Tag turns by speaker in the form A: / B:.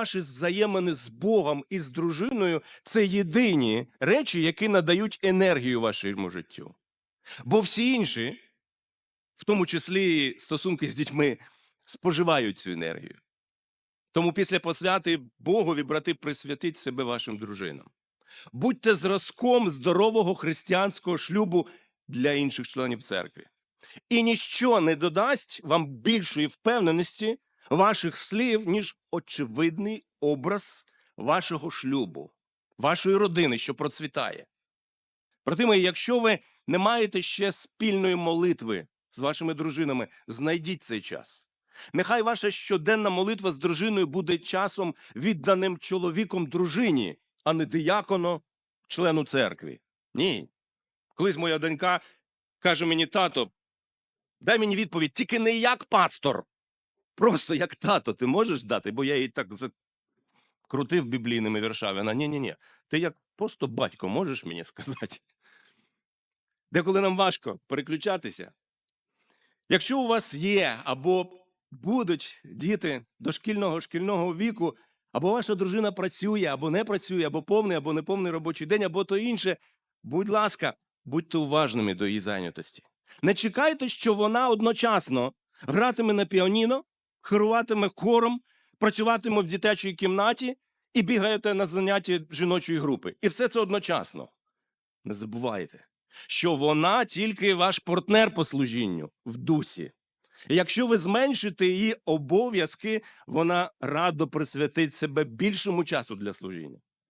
A: Наші взаємини з Богом і з дружиною це єдині речі, які надають енергію вашому життю. Бо всі інші, в тому числі стосунки з дітьми, споживають цю енергію. Тому після посвяти Богові, брати, присвятіть себе вашим дружинам. Будьте зразком здорового християнського шлюбу для інших членів церкви. І ніщо не додасть вам більшої впевненості ваших слів, ніж очевидний образ вашого шлюбу, вашої родини, що процвітає. Брати мої, якщо ви не маєте ще спільної молитви з вашими дружинами, знайдіть цей час. Нехай ваша щоденна молитва з дружиною буде часом відданим чоловіком дружині, а не диякону, члену церкви. Ні. Колись моя донька каже мені, тато, дай мені відповідь, тільки не як пастор. Просто як тато, ти можеш дати, бо я її так закрутив біблійними віршами. Вона ні-ні-ні. Ти як просто батько можеш мені сказати? Деколи нам важко переключатися. Якщо у вас є або будуть діти дошкільного шкільного віку, або ваша дружина працює, або не працює, або повний, або неповний робочий день, або то інше, будь ласка, будьте уважними до її зайнятості. Не чекайте, що вона одночасно гратиме на піаніно, керуватиме хором, працюватиме в дитячій кімнаті і бігаєте на заняття жіночої групи. І все це одночасно. Не забувайте, що вона тільки ваш партнер по служінню в дусі. І якщо ви зменшите її обов'язки, вона радо присвятить себе більшому часу для служіння.